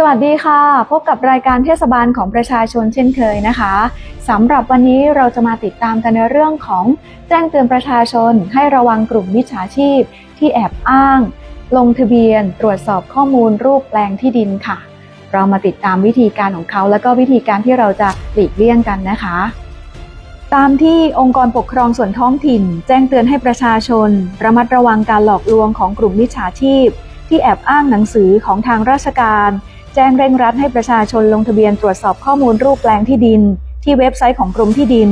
สวัสดีค่ะ พบกับรายการเทศบาลของประชาชนเช่นเคยนะคะสำหรับวันนี้เราจะมาติดตามกันในเรื่องของแจ้งเตือนประชาชน ให้ระวังกลุ่มมิจฉาชีพ ที่แอบอ้าง ลงทะเบียน ตรวจสอบข้อมูลรูปแปลงที่ดินค่ะ เรามาติดตามวิธีการของเขา แล้วก็วิธีการที่เราจะหลีกเลี่ยงกันนะคะ ตามที่องค์กรปกครองส่วนท้องถิ่น แจ้งเตือนให้ประชาชน ระมัดระวังการหลอกลวงของกลุ่มมิจฉาชีพ ที่แอบอ้างหนังสือของทางราชการ แจ้งเร่งรัดให้ประชาชนลงทะเบียนตรวจสอบข้อมูลรูปแปลงที่ดิน ที่เว็บไซต์ของกรมที่ดิน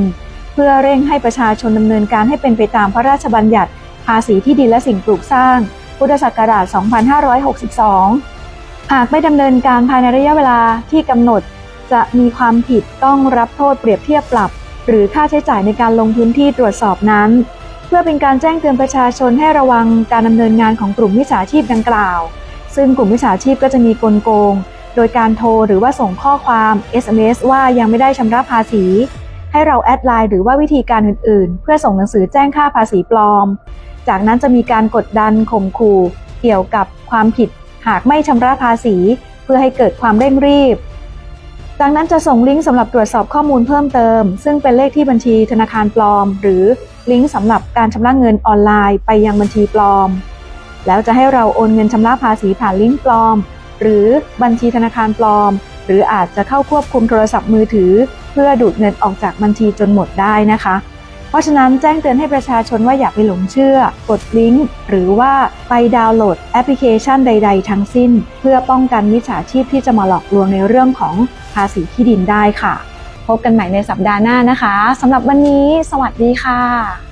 เพื่อเร่งให้ประชาชนดำเนินการให้เป็นไปตามพระราชบัญญัติ ภาษีที่ดินและสิ่งปลูกสร้าง พุทธศักราช 2562 หากไม่ดำเนินการภายในระยะเวลาที่กำหนด จะมีความผิดต้องรับโทษเปรียบเทียบปรับ หรือค่าใช้จ่ายในการลงพื้นที่ตรวจสอบนั้น เพื่อเป็นการแจ้งเตือนประชาชนให้ระวังการดำเนินงานของกลุ่มมิจฉาชีพดังกล่าวซึ่งกลุ่มมิจฉาชีพก็จะมีกลโกง โดยการโทรหรือว่าส่งข้อความ SMS ว่ายังไม่ได้ชำระภาษี ให้เราแอดไลน์หรือว่าวิธีการอื่นๆ เพื่อส่งหนังสือแจ้งค่าภาษีปลอม จากนั้นจะมีการกดดันข่มขู่ เกี่ยวกับความผิด หากไม่ชำระภาษี เพื่อให้เกิดความเร่งรีบ จากนั้นจะส่งลิงก์สำหรับตรวจสอบข้อมูลเพิ่มเติม ซึ่งเป็นเลขที่บัญชีธนาคารปลอม หรือลิงก์สำหรับการชำระเงินออนไลน์ ไปยังบัญชีปลอม แล้วจะให้เราโอนเงินชำระภาษีผ่านลิงก์ปลอม หรือบัญชีธนาคารปลอม หรืออาจจะเข้าควบคุมโทรศัพท์มือถือ เพื่อดูดเงินออกจากบัญชีจนหมดได้นะคะ เพราะฉะนั้นแจ้งเตือนให้ประชาชนว่าอย่าไปหลงเชื่อ กดลิงก์หรือว่าไปดาวน์โหลดแอปพลิเคชันใด ๆ ทั้งสิ้น เพื่อป้องกันมิจฉาชีพที่จะมาหลอกลวงในเรื่องของภาษีที่ดินได้ค่ะ พบกันใหม่ในสัปดาห์หน้านะคะสำหรับวันนี้ สวัสดีค่ะ